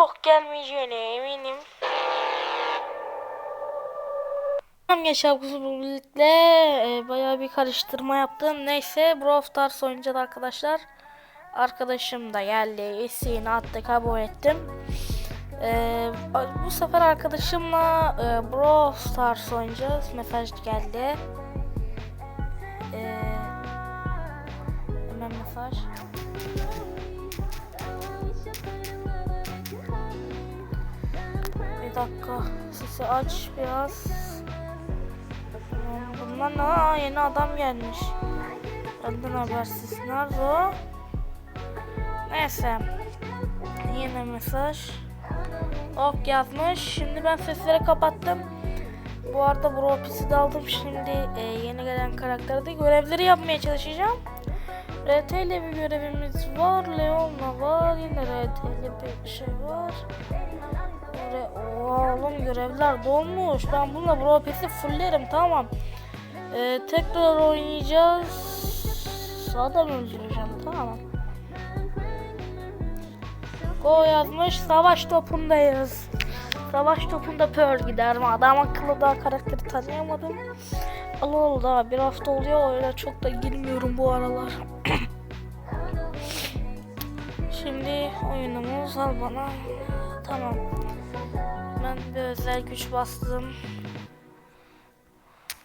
bok gelmeyeceğine eminim. Gençler bu birlikte e, bayağı bir karıştırma yaptım. Neyse Brawl Stars oynayacağız arkadaşlar. Arkadaşım da geldi. İsteğini attı kabul ettim. E, bu sefer arkadaşımla e, Brawl Stars oynayacağız. Mesaj geldi. Dakika. Sesi aç biraz. Bunlar ne? Yeni adam gelmiş. Benden habersiz. Nerede o? Neyse. Yine mesaj. Ok yazmış. Şimdi ben sesleri kapattım. Bu arada Bro Piss'i de aldım. Şimdi e, yeni gelen karakterde görevleri yapmaya çalışacağım. RT ile bir görevimiz var. Leon'la var. Yine RT ile bir şey var. Göre oğlum görevler dolmuş. Ben bununla Bro Piss'i fullerim tamam. Ee, tekrar oynayacağız. Adam öldüreceğim tamam. Go yazmış. Savaş topundayız. Savaş topunda Pearl gider mi? Adam akıllı daha karakteri tanıyamadım. Allah Allah bir hafta oluyor öyle çok da girmiyorum bu aralar. Şimdi oyunumuz al bana. Tamam. Ben bir özel güç bastım.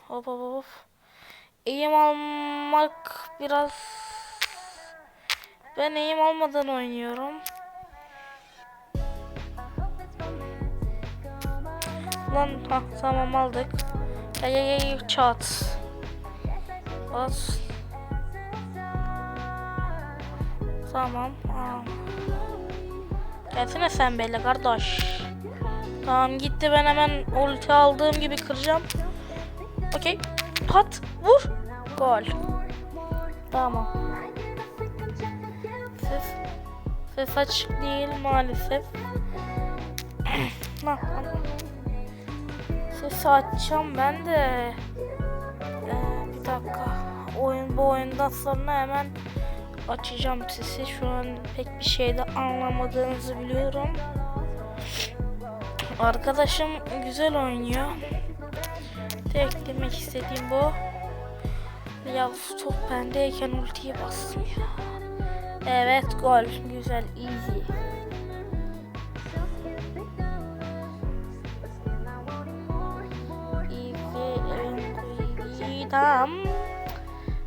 Hop hop hop. Eğim almak biraz... Ben eğim almadan oynuyorum. Lan ha tamam aldık. Gel gel gel çat. Bas. Tamam. Aa. Gelsene sen böyle kardeş. Tamam gitti ben hemen ulti aldığım gibi kıracağım. Okey. Pat. Vur. Gol. Tamam. Ses. Ses açık değil maalesef. Lan. Ses açacağım ben de. Ee, bir dakika. Oyun bu oyundan sonra hemen açacağım sesi. Şu an pek bir şeyde anlamadığınızı biliyorum. Arkadaşım güzel oynuyor. Tek demek istediğim bu. Ya top bendeyken ultiye bastım ya. Evet gol. Güzel. Easy. Easy. Tamam.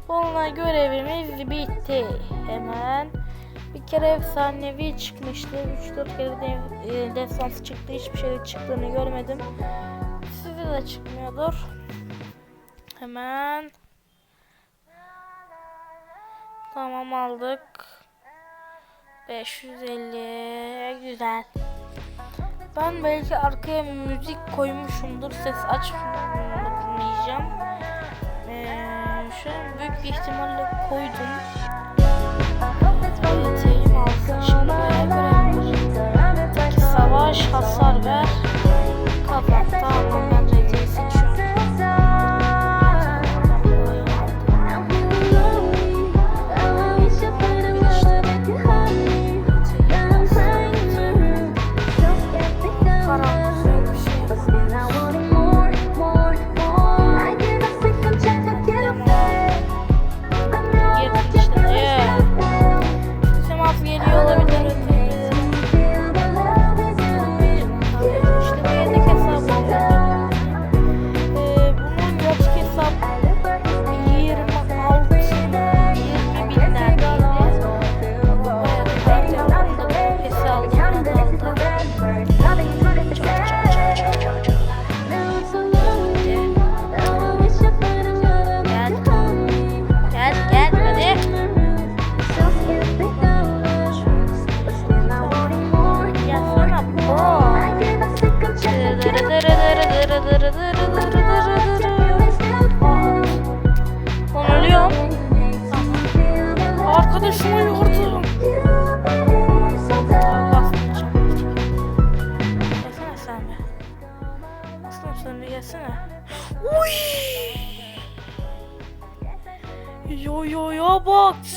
Bununla görevimiz bitti. Hemen bir kere efsanevi çıkmıştı. 3-4 kere de e, defans çıktı. Hiçbir şey çıktığını görmedim. Size de çıkmıyordur. Hemen. Tamam aldık. 550 güzel. Ben belki arkaya müzik koymuşumdur. Ses açmayacağım. Ee, an büyük bir ihtimalle koydum. Savaş, hasar ver.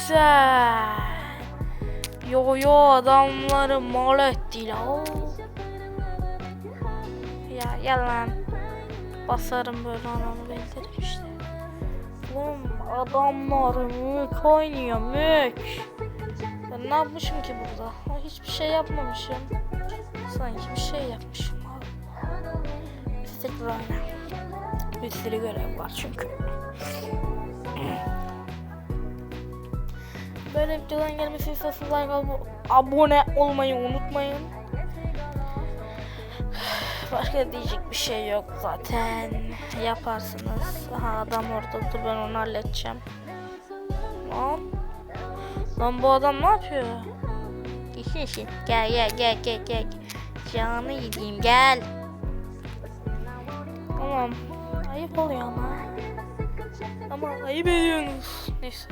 Sen. Yo yo adamları mal etti la. Ya gel lan. Basarım böyle ananı belirtirim işte. Oğlum adamlar mük oynuyor mük. Ben ne yapmışım ki burada? Hiçbir şey yapmamışım. Sanki bir şey yapmışım abi. Üstelik böyle. Bir sürü görev var çünkü. Böyle videoların gelmesi istiyorsanız like abone olmayı unutmayın. Başka diyecek bir şey yok zaten. Yaparsınız. Aha adam orada dur ben onu halledeceğim. Lan. Lan bu adam ne yapıyor? Gel gel gel gel gel. Canı yediğim gel. Tamam. Ayıp oluyor ama. Ama ayıp ediyorsunuz. Neyse.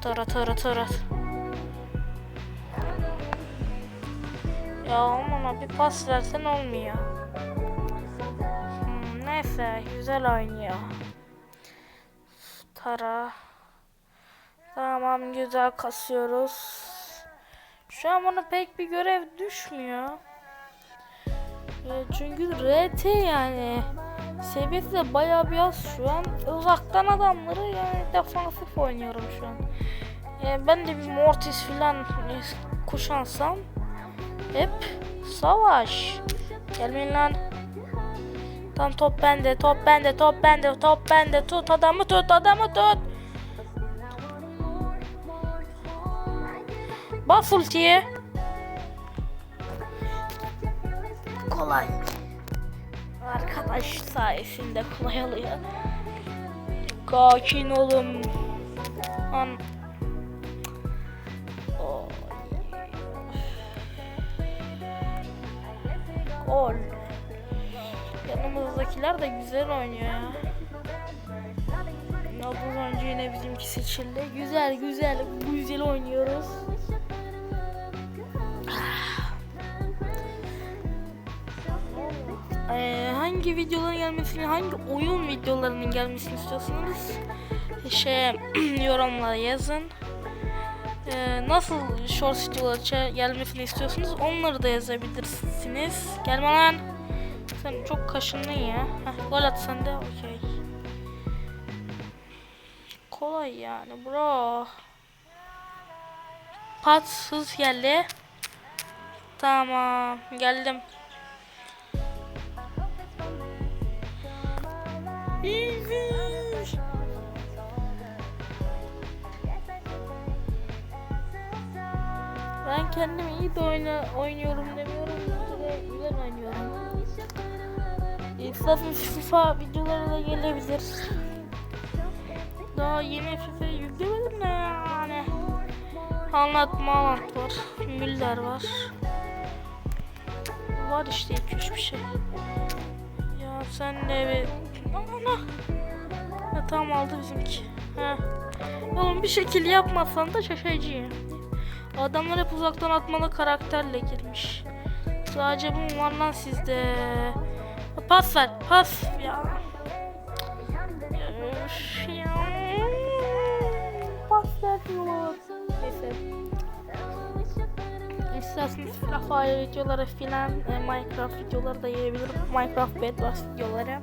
Tara tara tara. Ya aman bir pas versen olmuyor. Hmm, neyse güzel oynuyor. Tara. Tamam güzel kasıyoruz. Şu an bana pek bir görev düşmüyor. E, çünkü RT yani seviyesi de bayağı bir az şu an. Uzaktan adamları yani defansif oynuyorum şu an. E, ben de bir Mortis filan e, kuşansam hep savaş. Gelmeyin lan. Tam top bende, top bende, top bende, top bende. Tut adamı tut, adamı tut. Bas ultiye. Kolay. Arkadaş sayesinde kolay oluyor. Sakin olun. An. Gol. Yanımızdakiler de güzel oynuyor ya. Yıldız önce yine bizimki seçildi. Güzel güzel güzel oynuyoruz. Ee, hangi videoların gelmesini, hangi oyun videolarının gelmesini istiyorsanız şey yorumlara yazın. Ee, nasıl short videolar gelmesini istiyorsanız onları da yazabilirsiniz. Gelme lan. Sen çok kaşındın ya. Heh, gol at sen de okey. Kolay yani bro. Pat hız geldi. Tamam geldim. Ben kendim iyi de oyna, oynuyorum demiyorum. Güzel, güzel oynuyorum. İstersen FIFA videoları da gelebilir. Daha yeni FIFA yüklemedim de yani. Anlatma anlat var. Müller var. Var işte 2-3 bir şey. Ya sen de bir... Ana. Ha, tamam aldı bizimki. Ha. Oğlum bir şekil yapmasan da şaşacağım. Adamlar hep uzaktan atmalı karakterle girmiş. Sadece bu var lan sizde? Pas ver, pas ya. Üf ya. Pas vermiyor. Neyse. İsterseniz Free Fire videoları filan, e, Minecraft videoları da yiyebilirim. Minecraft Bedwars videoları.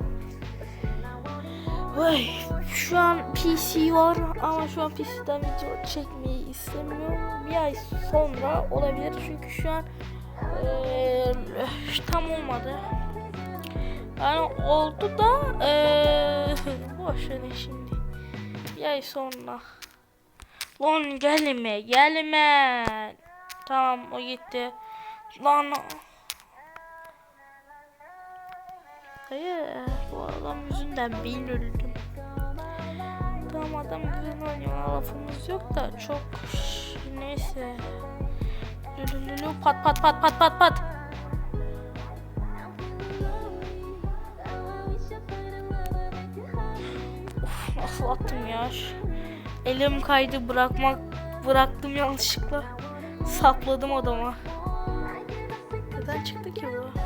Ay, şu an PC var ama şu an PC'den video çekmeyi istemiyorum. Bir ay sonra olabilir çünkü şu an eee, tam olmadı. Yani oldu da eee boş verin şimdi. Bir ay sonra. Lan gelme gelme. Tamam o gitti. Lan. Hayır bu adam yüzünden bin öldüm. Adam güzel oynuyor lafımız yok da çok neyse. Lülülülü pat pat pat pat pat pat. Of nasıl attım ya. Elim kaydı bırakmak bıraktım yanlışlıkla. Sapladım adama. Neden çıktı ki bu?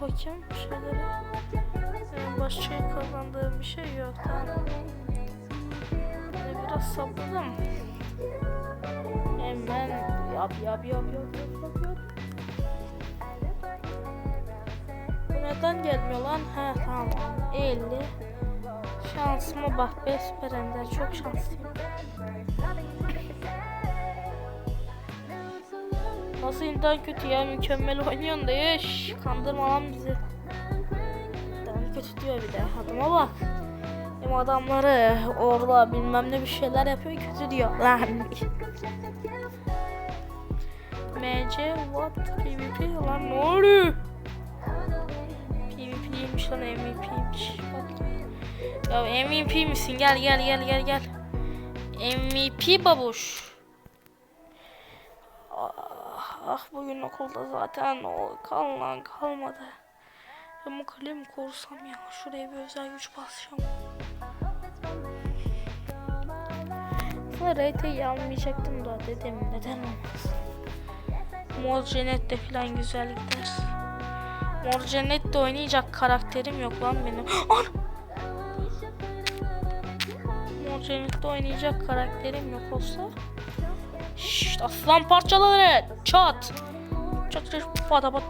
Bakayım şeylere. Ee, başka kazandığım bir şey yok. Tamam. Ee, Hemen yap yap yap yap yap yap. Bu neden gelmiyor lan? He tamam 50. Şansıma bak be süper çok şanslıyım. Nasıl internet kötü ya mükemmel oynuyorsun da ya şş, kandırma lan bizi. İnternet kötü diyor bir de adama bak. Hem adamları orada bilmem ne bir şeyler yapıyor kötü diyor lan. MC what PvP lan ne oluyor? PvP'ymiş lan MVP'ymiş. Ya MVP misin? Gel gel gel gel gel. MVP babuş. Ah, ah bugün okulda zaten o kalan kalmadı. Ben bu kalemi korusam ya. Şuraya bir özel güç basacağım. Aslında RT'yi almayacaktım da dedim neden olmaz. Mor Cennet'te falan güzel gider. Mor Cennet'te oynayacak karakterim yok lan benim. Mor Cennet'te oynayacak karakterim yok olsa. Şşt aslan parçaları çat. Çat çat pata pat.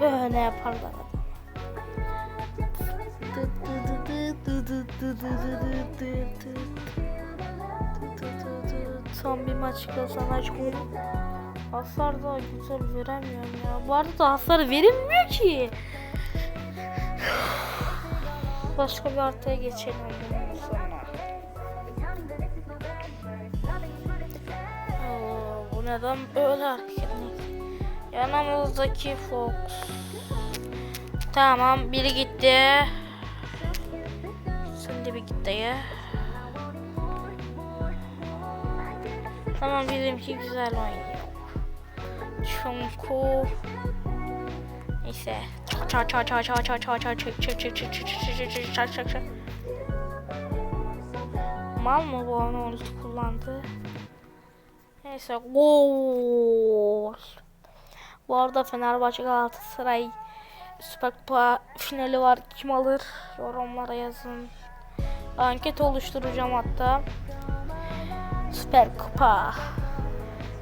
Böyle yaparlar adam. Son bir maç kazanacağım. Hasar da güzel veremiyorum ya. Bu arada da hasar verilmiyor ki. Başka bir haritaya geçelim bundan sonra. Bu neden böyle hareket? Yanımızdaki Fox. Tamam biri gitti. De bir git dayı. Tamam bizimki güzel oynuyor. Çünkü neyse. Çak çak çak çak çak çak çak çak çak çak çak çak çak çak çak çak çak çak Mal mı bu onu ulti kullandı? Neyse gol. Bu arada Fenerbahçe Galatasaray Süper Kupa finali var. Kim alır? Yorumlara yazın. Anket oluşturacağım hatta. Süper Kupa.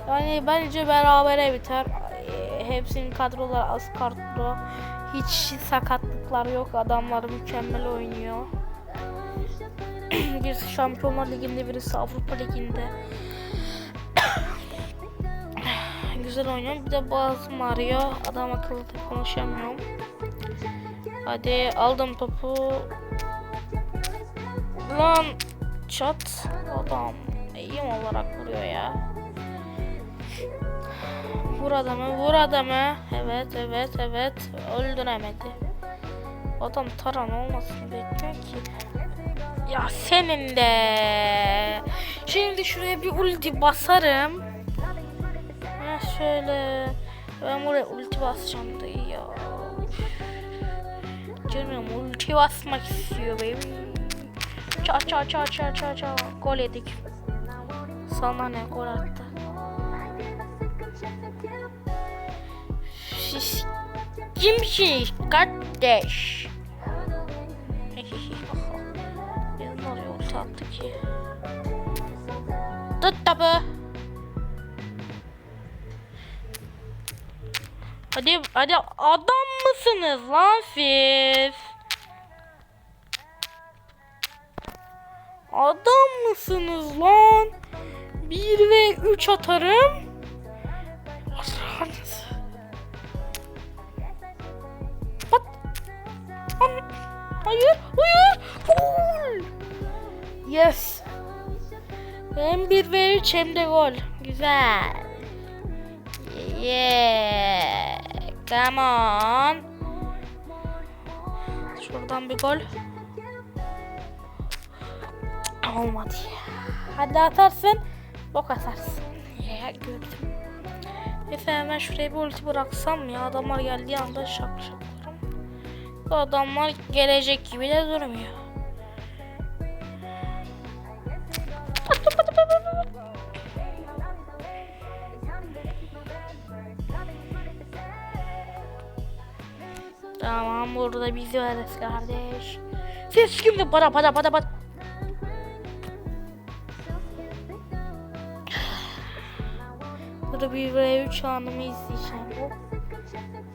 Yani bence berabere biter. Ee, Hepsinin kadroları az kadro. Hiç sakatlıklar yok. Adamlar mükemmel oynuyor. birisi Şampiyonlar Ligi'nde, birisi Avrupa Ligi'nde. Güzel oynuyor. Bir de boğazım ağrıyor. Adam akıllı da konuşamıyorum. Hadi aldım topu. Lan çat adam eğim olarak vuruyor ya. Vur adamı, vur adamı. Evet, evet, evet. Öldüremedi. Adam taran olmasını bekliyor ki. Ya senin de. Şimdi şuraya bir ulti basarım. Ha şöyle. Ben buraya ulti basacağım da ya. Canım ulti basmak istiyor benim. Ça ça ça ça ça ça. Gol yedik. Sana ne gol attı. Siz kimsiniz kardeş? Oraya ulti attı ki. Tut tabi. Hadi hadi adam mısınız lan siz? Adam mısınız lan? 1 ve 3 atarım. Aslanız. Pat. Hayır, hayır. Gol. Yes. Hem 1 ve 3 hem de gol. Güzel. Yeah. Come on. Şuradan bir gol. Olmadı. Hadi atarsın. Bok atarsın. Ya gördüm. Neyse hemen şuraya bir ulti bıraksam ya. Adamlar geldiği anda şak şaklarım. Bu adamlar gelecek gibi de durmuyor. Tamam burada bizi varız kardeş. Siz şimdi para para para para. Burada 1v3 anımı izleyeceğim.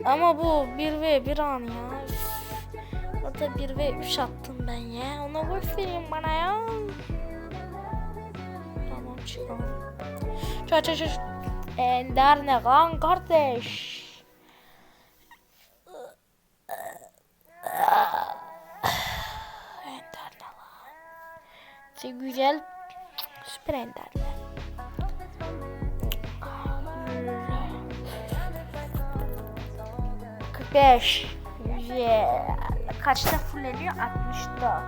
Ama bu 1v1 an ya. Orada 1v3 attım ben ya. Ona boş verin bana ya. Tamam çıkalım. Çay çay çay. Ender ne lan kardeş? Ender ne lan? Güzel süper enderler. 45 Güzel. Kaçta fulleniyor? 60'da.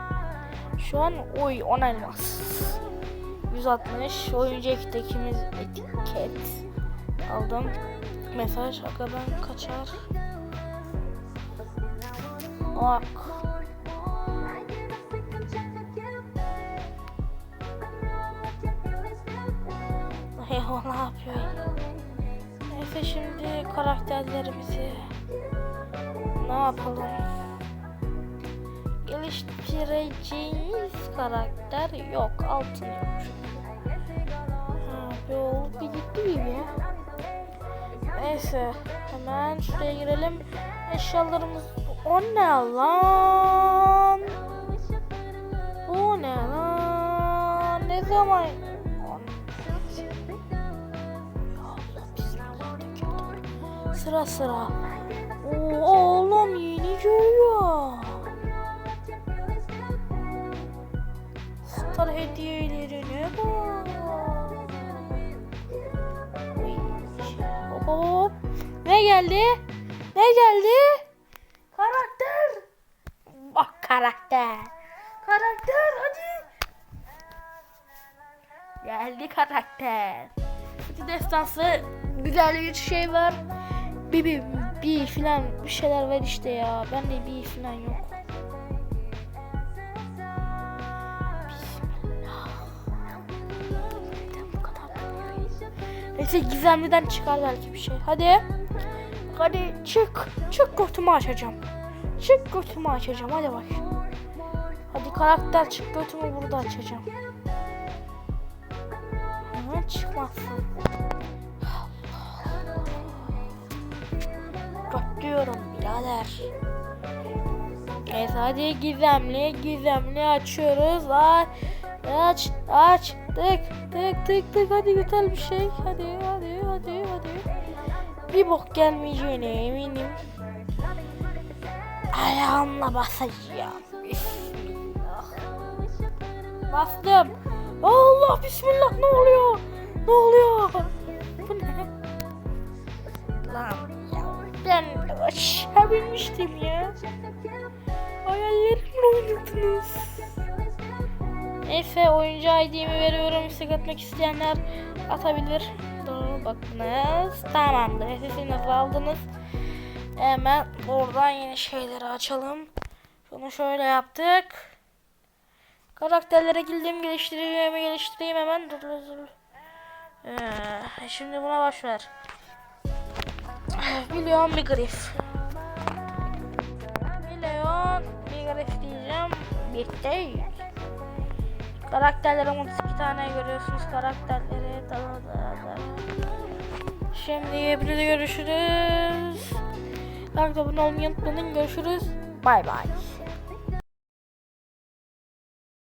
Şu an oy 10 elmas. 160 oyuncu ektekimiz etiket aldım. Mesaj aga kaçar. Bak. Hey o ne yapıyor? Neyse şimdi karakterlerimizi ne yapalım? Geliştireceğimiz karakter yok. Altın yok. Ha, bir bir gitti gibi. Neyse. Hemen şuraya girelim. Eşyalarımız... O ne lan? Bu ne lan? Ne zaman... Sıra sıra. Oo, görüyor. Star hediyelerine bak. Hop hop. Ne geldi? Ne geldi? Karakter. Bak karakter. Karakter hadi. Geldi karakter. Hadi destansı güzel bir şey var. Bir bir filan bir şeyler ver işte ya. Ben de bir filan yok. Neyse gizemliden çıkar belki bir şey. Hadi. Hadi çık. Çık götümü açacağım. Çık götümü açacağım. Hadi bak. Hadi karakter çık götümü burada açacağım. Ama çıkmazsın. Bekliyorum birader. Evet hadi gizemli gizemli açıyoruz. Aç aç aç tık tık tık tık hadi güzel bir şey. Hadi hadi hadi hadi. Bir bok gelmeyeceğine eminim. Ayağımla basacağım. Bismillah. Bastım. Allah bismillah ne oluyor? Ne oluyor? Bu ne? Lan ben aşağı binmiştim ya. Hayallerimle oynadınız. Neyse oyuncu ID'mi veriyorum. İstek atmak isteyenler atabilir. Doğru bakınız. Tamamdır. SS'inizi aldınız. Hemen oradan yeni şeyleri açalım. Şunu şöyle yaptık. Karakterlere girdim geliştireyim geliştireyim hemen. Dur, dur, dur. Ee, şimdi buna baş ver. Milyon bir grif. Milyon bir grif diyeceğim. Bitti. Karakterlerim 32 tane görüyorsunuz karakterleri. Da, da, da. Şimdi hepinize görüşürüz. Like abone olmayı unutmayın. Görüşürüz. Bay bay.